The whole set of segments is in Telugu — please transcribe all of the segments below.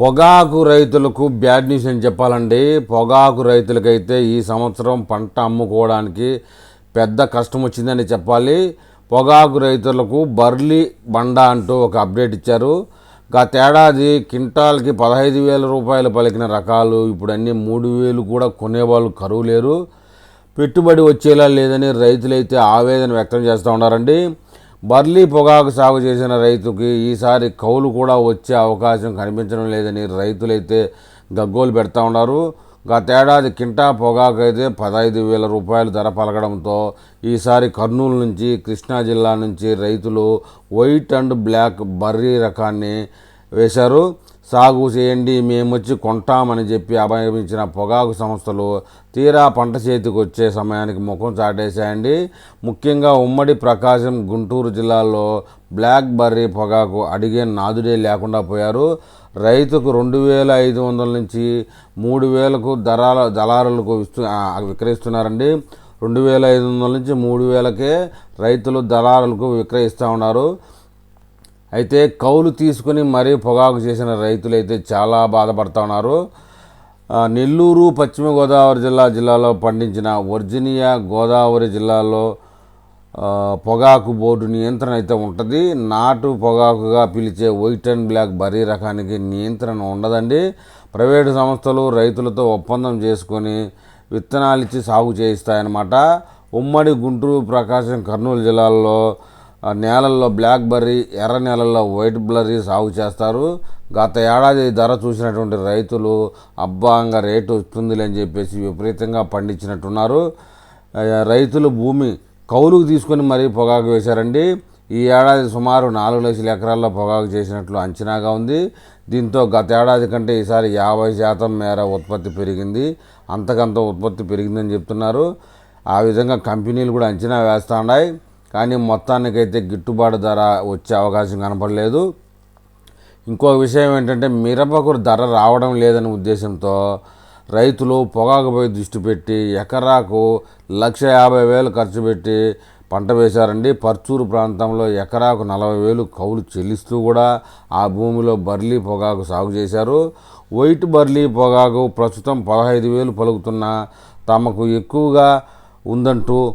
పొగాకు రైతులకు బ్యాడ్ న్యూస్ అని చెప్పాలండి. పొగాకు రైతులకైతే ఈ సంవత్సరం పంట అమ్ముకోవడానికి పెద్ద కష్టం వచ్చిందని చెప్పాలి. పొగాకు రైతులకు బర్లీ బండ అంటూ ఒక అప్డేట్ ఇచ్చారు. గతేడాది క్వింటాల్కి పదహైదు వేల రూపాయలు పలికిన రకాలు ఇప్పుడు అన్ని మూడు వేలు కూడా కొనేవాళ్ళు కరువు లేరు. పెట్టుబడి వచ్చేలా లేదని రైతులైతే ఆవేదన వ్యక్తం చేస్తూ ఉన్నారండి. బర్లీ పొగాకు సాగు చేసిన రైతుకి ఈసారి కౌలు కూడా వచ్చే అవకాశం కనిపించడం లేదని రైతులైతే గగ్గోలు పెడతా ఉన్నారు. గతేడాది కింటా పొగాకు అయితే పదహైదు వేల రూపాయలు ధర పలకడంతో ఈసారి కర్నూలు నుంచి కృష్ణా జిల్లా నుంచి రైతులు వైట్ అండ్ బ్లాక్ బర్రీ రకాన్ని వేశారు. సాగు చేయండి మేమొచ్చి కొంటామని చెప్పి అభయమించిన పొగాకు సంస్థలు తీరా పంట చేతికి వచ్చే సమయానికి ముఖం చాటేశాయండి. ముఖ్యంగా ఉమ్మడి ప్రకాశం గుంటూరు జిల్లాలో బ్లాక్ బర్రీ పొగాకు అడిగే నాదుడే లేకుండా పోయారు. రైతుకు రెండు వేల ఐదు వందల నుంచి మూడు వేలకు ధరాల దళారులకు ఇస్తూ విక్రయిస్తున్నారండి. రెండు వేల ఐదు వందల నుంచి మూడు వేలకే రైతులు దళారులకు విక్రయిస్తూ ఉన్నారు. అయితే కౌలు తీసుకుని మరీ పొగాకు చేసిన రైతులు అయితే చాలా బాధపడుతూ ఉన్నారు. నెల్లూరు పశ్చిమ గోదావరి జిల్లా జిల్లాలో పండించిన వర్జీనియా గోదావరి జిల్లాలో పొగాకు బోర్డు నియంత్రణ అయితే ఉంటుంది. నాటు పొగాకుగా పిలిచే వైట్ అండ్ బ్లాక్ బరీ రకానికి నియంత్రణ ఉండదండి. ప్రైవేటు సంస్థలు రైతులతో ఒప్పందం చేసుకొని విత్తనాలు ఇచ్చి సాగు చేయిస్తాయన్నమాట. ఉమ్మడి గుంటూరు ప్రకాశం కర్నూలు జిల్లాల్లో నేలల్లో బ్లాక్ బర్రీ ఎర్ర నేలల్లో వైట్ బ్లర్రీ సాగు చేస్తారు. గత ఏడాది ధర చూసినటువంటి రైతులు అబ్బాంగా రేటు వస్తుందిలే అని చెప్పేసి విపరీతంగా పండించినట్టున్నారు. రైతులు భూమి కౌలుకు తీసుకొని మరీ పొగాకు వేశారండి. ఈ ఏడాది సుమారు నాలుగు లక్షల ఎకరాల్లో పొగాకు చేసినట్లు అంచనాగా ఉంది. దీంతో గత ఏడాది కంటే ఈసారి యాభై శాతం మేర ఉత్పత్తి పెరిగింది. అంతకంత ఉత్పత్తి పెరిగిందని చెప్తున్నారు. ఆ విధంగా కంపెనీలు కూడా అంచనా వేస్తూ ఉన్నాయి. కానీ మొత్తానికైతే గిట్టుబాటు ధర వచ్చే అవకాశం కనపడలేదు. ఇంకో విషయం ఏంటంటే మిరపకు ధర రావడం లేదనే ఉద్దేశంతో రైతులు పొగాకుపై దృష్టి పెట్టి ఎకరాకు లక్ష యాభై వేలు ఖర్చు పెట్టి పంట వేశారండి. పర్చూరు ప్రాంతంలో ఎకరాకు నలభై వేలు కౌలు చెల్లిస్తూ కూడా ఆ భూమిలో బర్లీ పొగాకు సాగు చేశారు. వైట్ బర్లీ పొగాకు ప్రస్తుతం పదహైదు వేలు పలుకుతున్న తమకు ఎక్కువగా ఉందంటూ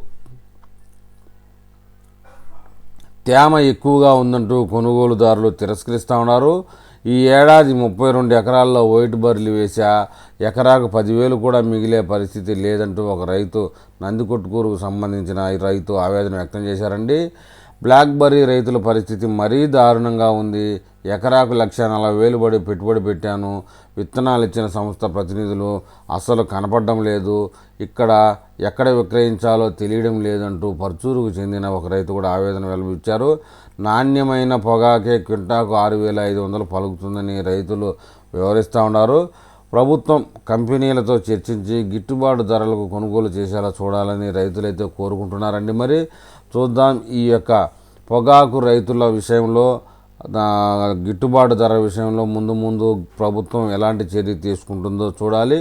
తేమ ఎక్కువగా ఉందంటూ కొనుగోలుదారులు తిరస్కరిస్తూ ఉన్నారు. ఈ ఏడాది ముప్పై రెండు ఎకరాల్లో వైట్ బర్రెలు వేసా ఎకరాకు పదివేలు కూడా మిగిలే పరిస్థితి లేదంటూ ఒక రైతు నందికొట్టుకూరుకు సంబంధించిన ఈ రైతు ఆవేదన వ్యక్తం చేశారండి. బ్లాక్ బర్రీ రైతుల పరిస్థితి మరీ దారుణంగా ఉంది. ఎకరాకు లక్ష నలభై వేలు పడి పెట్టుబడి పెట్టాను. విత్తనాలు ఇచ్చిన సంస్థ ప్రతినిధులు అస్సలు కనపడడం లేదు. ఇక్కడ ఎక్కడ విక్రయించాలో తెలియడం లేదంటూ పర్చూరుకు చెందిన ఒక రైతు కూడా ఆవేదన వెలువచ్చారు నాణ్యమైన పొగాకే క్వింటాకు ఆరు వేల ఐదు వందలు పలుకుతుందని రైతులు వివరిస్తూ ఉన్నారు. ప్రభుత్వం కంపెనీలతో చర్చించి గిట్టుబాటు ధరలకు కొనుగోలు చేసేలా చూడాలని రైతులైతే కోరుకుంటున్నారండి. మరి చూద్దాం ఈ యొక్క పొగాకు రైతుల విషయంలో గిట్టుబాటు ధర విషయంలో ముందు ముందు ప్రభుత్వం ఎలాంటి చర్య తీసుకుంటుందో చూడాలి.